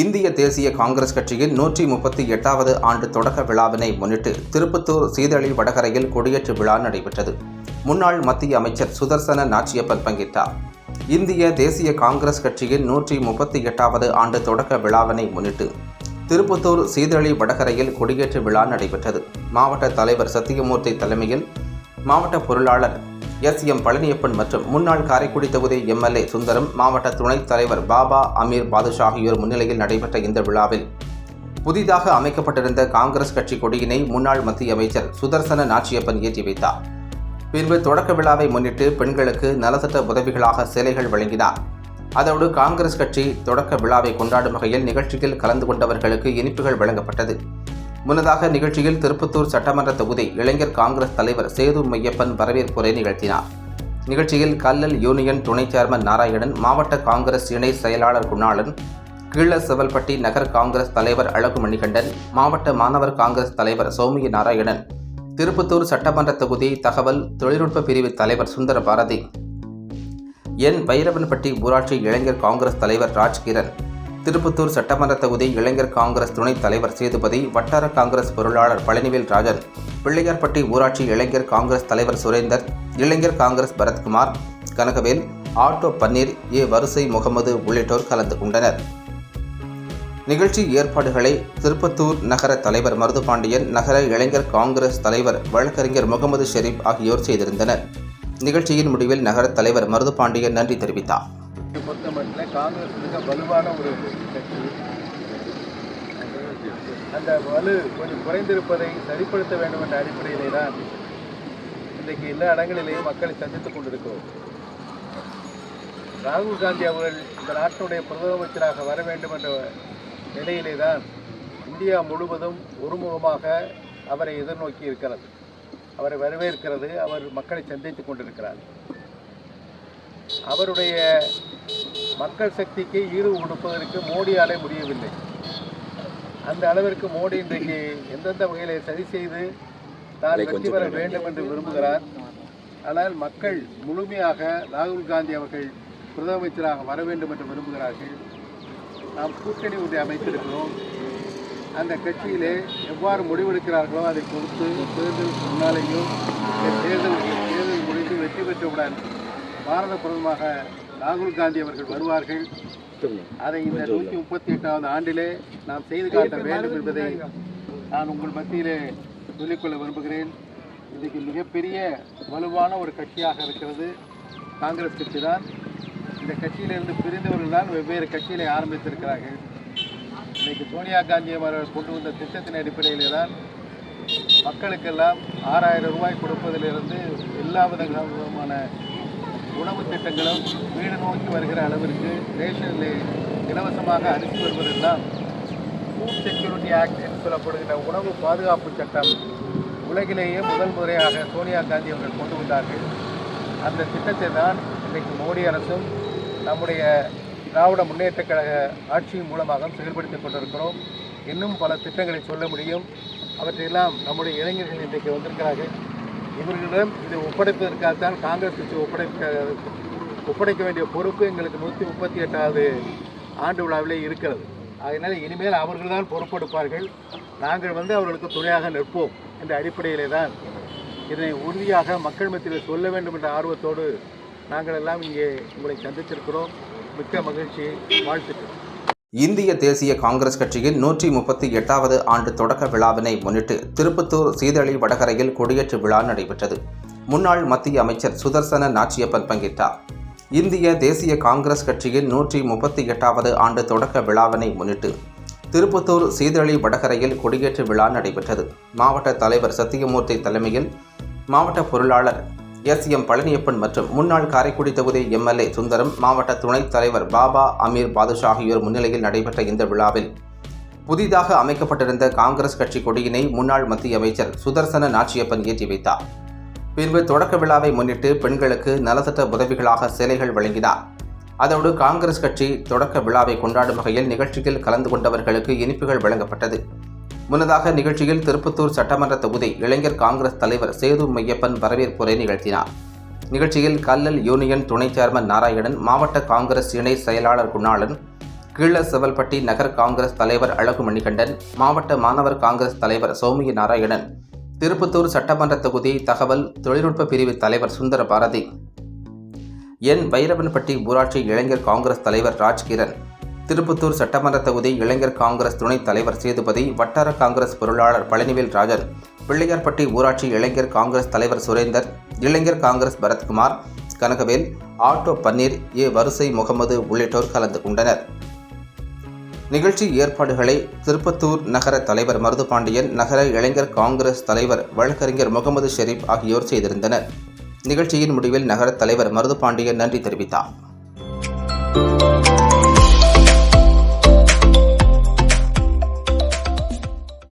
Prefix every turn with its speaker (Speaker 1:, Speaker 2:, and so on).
Speaker 1: இந்திய தேசிய காங்கிரஸ் கட்சியின் நூற்றி முப்பத்தி எட்டாவது ஆண்டு தொடக்க விழாவினை முன்னிட்டு திருப்பத்தூர் சீதளி வடகரையில் கொடியேற்று விழா நடைபெற்றது. முன்னாள் மத்திய அமைச்சர் சுதர்சன நாச்சியப்பன் பங்கேற்றார். இந்திய தேசிய காங்கிரஸ் கட்சியின் நூற்றி முப்பத்தி எட்டாவது ஆண்டு தொடக்க விழாவினை முன்னிட்டு திருப்பத்தூர் சீதளி வடகரையில் கொடியேற்று விழா நடைபெற்றது. மாவட்ட தலைவர் சத்தியமூர்த்தி தலைமையில் மாவட்ட பொருளாளர் எஸ் எம் பழனியப்பன் மற்றும் முன்னாள் காரைக்குடி தொகுதி எம்எல்ஏ சுந்தரம் மாவட்ட துணைத் தலைவர் பாபா அமீர் பாதுஷா ஆகியோர் முன்னிலையில் நடைபெற்ற இந்த விழாவில் புதிதாக அமைக்கப்பட்டிருந்த காங்கிரஸ் கட்சி கொடியினை முன்னாள் மத்திய அமைச்சர் சுதர்சன நாச்சியப்பன் ஏற்றி வைத்தார். பின்பு தொடக்க விழாவை முன்னிட்டு பெண்களுக்கு நலத்திட்ட உதவிகளாக சேலைகள் வழங்கினார். அதோடு காங்கிரஸ் கட்சி தொடக்க விழாவை கொண்டாடும் வகையில் நிகழ்ச்சியில் கலந்து கொண்டவர்களுக்கு இனிப்புகள் வழங்கப்பட்டது. முன்னதாக நிகழ்ச்சியில் திருப்பத்தூர் சட்டமன்ற தொகுதி இளைஞர் காங்கிரஸ் தலைவர் சேது மையப்பன் வரவேற்புரை நிகழ்த்தினார். நிகழ்ச்சியில் கல்லல் யூனியன் துணை சேர்மன் நாராயணன் மாவட்ட காங்கிரஸ் இணை செயலாளர் குணாளன் கீழ செவல்பட்டி நகர் காங்கிரஸ் தலைவர் அழகு மணிகண்டன் மாவட்ட மாணவர் காங்கிரஸ் தலைவர் சௌமிய நாராயணன் திருப்பத்தூர் சட்டமன்ற தொகுதி தகவல் தொழில்நுட்ப பிரிவு தலைவர் சுந்தர பாரதி என். பைரவன்பட்டி ஊராட்சி இளைஞர் காங்கிரஸ் தலைவர் ராஜ்கிரண் திருப்பத்தூர் சட்டமன்ற தொகுதி இளைஞர் காங்கிரஸ் துணைத் தலைவர் சேதுபதி வட்டார காங்கிரஸ் பொருளாளர் பழனிவேல் ராஜன் பிள்ளையார்பட்டி ஊராட்சி இளைஞர் காங்கிரஸ் தலைவர் சுரேந்தர் இளைஞர் காங்கிரஸ் பரத்குமார் கனகவேல் ஆட்டோ பன்னீர் ஏ வரிசை முகமது உள்ளிட்டோர் கலந்து கொண்டனர். நிகழ்ச்சி ஏற்பாடுகளை திருப்பத்தூர் நகர தலைவர் மருதுபாண்டியன் நகர இளைஞர் காங்கிரஸ் தலைவர் வழக்கறிஞர் முகமது ஷெரீப் ஆகியோர் செய்திருந்தனர். நிகழ்ச்சியின் முடிவில் நகர தலைவர் மருதுபாண்டியன் நன்றி தெரிவித்தார்.
Speaker 2: இதை பொறுத்த மட்டும் காங்கிரஸ் மிக வலுவான ஒரு கட்சி. அந்த வலு கொஞ்சம் குறைந்திருப்பதை சரிப்படுத்த வேண்டும் என்ற அடிப்படையிலே தான் இன்றைக்கு எல்லா இடங்களிலேயும் மக்களை சந்தித்துக் கொண்டிருக்கிறோம். ராகுல் காந்தி அவர்கள் இந்த நாட்டினுடைய பிரதம வர வேண்டும் என்ற நிலையிலே தான் இந்தியா முழுவதும் ஒருமுகமாக அவரை எதிர்நோக்கி இருக்கிறது அவரை வரவேற்கிறது அவர் மக்களை சந்தித்துக் கொண்டிருக்கிறார். அவருடைய மக்கள் சக்திக்கு ஈடு கொடுப்பதற்கு மோடியாலே முடியவில்லை. அந்த அளவிற்கு மோடி இன்றைக்கு எந்தெந்த வகையிலே சரி செய்து தான் வெற்றி பெற வேண்டும் என்று விரும்புகிறார். ஆனால் மக்கள் முழுமையாக ராகுல் காந்தி அவர்கள் பிரதம அமைச்சராக வர வேண்டும் என்று விரும்புகிறார்கள். நாம் கூட்டணி ஒன்றை அமைத்திருக்கிறோம். அந்த கட்சியிலே எவ்வாறு முடிவெடுக்கிறார்களோ அதை பொறுத்து தேர்தலுக்கு முன்னாலேயும் தேர்தல் தேர்தல் முடிந்து வெற்றி பெற்றவுடன் பாரத பிரதமராக ராகுல் காந்தி அவர்கள் வருவார்கள். அதை இந்த நூற்றி முப்பத்தி எட்டாவது ஆண்டிலே நாம் செய்து காட்ட வேண்டும் என்பதை நான் உங்கள் மத்தியிலே சொல்லிக்கொள்ள விரும்புகிறேன். இன்றைக்கு மிகப்பெரிய வலுவான ஒரு கட்சியாக இருக்கிறது காங்கிரஸ் கட்சி தான் இந்த கட்சியிலிருந்து பிரிந்தவர்கள் தான் வெவ்வேறு கட்சிகளை ஆரம்பித்திருக்கிறார்கள். இன்றைக்கு சோனியா காந்தி அவர்கள் கொண்டு வந்த திட்டத்தின் அடிப்படையிலே தான் மக்களுக்கெல்லாம் ஆறாயிரம் ரூபாய் கொடுப்பதிலிருந்து எல்லா விதமான உணவு திட்டங்களும் வீடு நோக்கி வருகிற அளவிற்கு ரேஷனில் இலவசமாக அரிசி வருவதெல்லாம் ஃபுட் செக்யூரிட்டி ஆக்ட் என்று சொல்லப்படுகிற உணவு பாதுகாப்பு சட்டம் உலகிலேயே முதல் முறையாக சோனியா காந்தி அவர்கள் கொண்டு வந்தார்கள். அந்த திட்டத்தை தான் இன்றைக்கு மோடி அரசும் நம்முடைய திராவிட முன்னேற்றக் கழக ஆட்சியின் மூலமாக செயல்படுத்திக் கொண்டிருக்கிறோம். இன்னும் பல திட்டங்களை சொல்ல முடியும். அவற்றையெல்லாம் நம்முடைய இளைஞர்கள் இன்றைக்கு வந்திருக்கிறார்கள். இவர்களிடம் இதை ஒப்படைப்பதற்காகத்தான் காங்கிரஸ் கட்சி ஒப்படைக்க ஒப்படைக்க வேண்டிய பொறுப்பு எங்களுக்கு நூற்றி முப்பத்தி எட்டாவது ஆண்டு விழாவிலே இருக்கிறது. அதனால் இனிமேல் அவர்கள்தான் பொறுப்பெடுப்பார்கள். நாங்கள் வந்து அவர்களுக்கு துணையாக நிற்போம் என்ற அடிப்படையிலே தான் இதனை உறுதியாக மக்கள் மத்தியில் சொல்ல வேண்டும் என்ற ஆர்வத்தோடு நாங்கள் எல்லாம் இங்கே உங்களை சந்தித்திருக்கிறோம். மிக்க மகிழ்ச்சி. வாழ்த்துக்கிறோம்
Speaker 1: இந்திய தேசிய காங்கிரஸ் கட்சியின் நூற்றி முப்பத்தி எட்டாவது ஆண்டு தொடக்க விழாவினை முன்னிட்டு திருப்பத்தூர் சீதளி வடகரையில் கொடியேற்று விழா நடைபெற்றது. முன்னாள் மத்திய அமைச்சர் சுதர்சன நாச்சியப்பன் பங்கேற்றார். இந்திய தேசிய காங்கிரஸ் கட்சியின் நூற்றி முப்பத்தி எட்டாவது ஆண்டு தொடக்க விழாவினை முன்னிட்டு திருப்பத்தூர் சீதளி வடகரையில் கொடியேற்று விழா நடைபெற்றது. மாவட்ட தலைவர் சத்தியமூர்த்தி தலைமையில் மாவட்ட பொருளாளர் எஸ் எம் பழனியப்பன் மற்றும் முன்னாள் காரைக்குடி தொகுதி எம்எல்ஏ சுந்தரம் மாவட்ட துணைத் தலைவர் பாபா அமீர் பாதுஷா ஆகியோர் முன்னிலையில் நடைபெற்ற இந்த விழாவில் புதிதாக அமைக்கப்பட்டிருந்த காங்கிரஸ் கட்சி கொடியினை முன்னாள் மத்திய அமைச்சர் சுதர்சன நாச்சியப்பன் ஏற்றி வைத்தார். பின்பு தொடக்க விழாவை முன்னிட்டு பெண்களுக்கு நலத்திட்ட உதவிகளாக சேலைகள் வழங்கினார். அதோடு காங்கிரஸ் கட்சி தொடக்க விழாவை கொண்டாடும் வகையில் நிகழ்ச்சியில் கலந்து கொண்டவர்களுக்கு இனிப்புகள் வழங்கப்பட்டது. முன்னதாக நிகழ்ச்சியில் திருப்பத்தூர் சட்டமன்ற தொகுதி இளைஞர் காங்கிரஸ் தலைவர் சேது மையப்பன் வரவேற்புரை நிகழ்த்தினார். நிகழ்ச்சியில் கல்லல் யூனியன் துணை சேர்மன் நாராயணன் மாவட்ட காங்கிரஸ் இணை செயலாளர் குணாளன் கீழ செவல்பட்டி நகர் காங்கிரஸ் தலைவர் அழகு மணிகண்டன் மாவட்ட மாணவர் காங்கிரஸ் தலைவர் சௌமிய நாராயணன் திருப்பத்தூர் சட்டமன்ற தொகுதி தகவல் தொழில்நுட்ப பிரிவு தலைவர் சுந்தர பாரதி என். வைரவன்பட்டி ஊராட்சி இளைஞர் காங்கிரஸ் தலைவர் ராஜ்கிரண் திருப்பத்தூர் சட்டமன்ற தொகுதி இளைஞர் காங்கிரஸ் துணைத் தலைவர் சேதுபதி வட்டார காங்கிரஸ் பொருளாளர் பழனிவேல் ராஜன் பிள்ளையார்பட்டி ஊராட்சி இளைஞர் காங்கிரஸ் தலைவர் சுரேந்தர் இளைஞர் காங்கிரஸ் பரத்குமார் கனகவேல் ஆட்டோ பன்னீர் ஏ வரிசை முகமது உள்ளிட்டோர் கலந்து கொண்டனர். நிகழ்ச்சி ஏற்பாடுகளை திருப்பத்தூர் நகர தலைவர் மருதுபாண்டியன் நகர இளைஞர் காங்கிரஸ் தலைவர் வழக்கறிஞர் முகமது ஷெரீப் ஆகியோர் செய்திருந்தனர். நிகழ்ச்சியின் முடிவில் நகர தலைவர் மருதுபாண்டியன் நன்றி தெரிவித்தார்.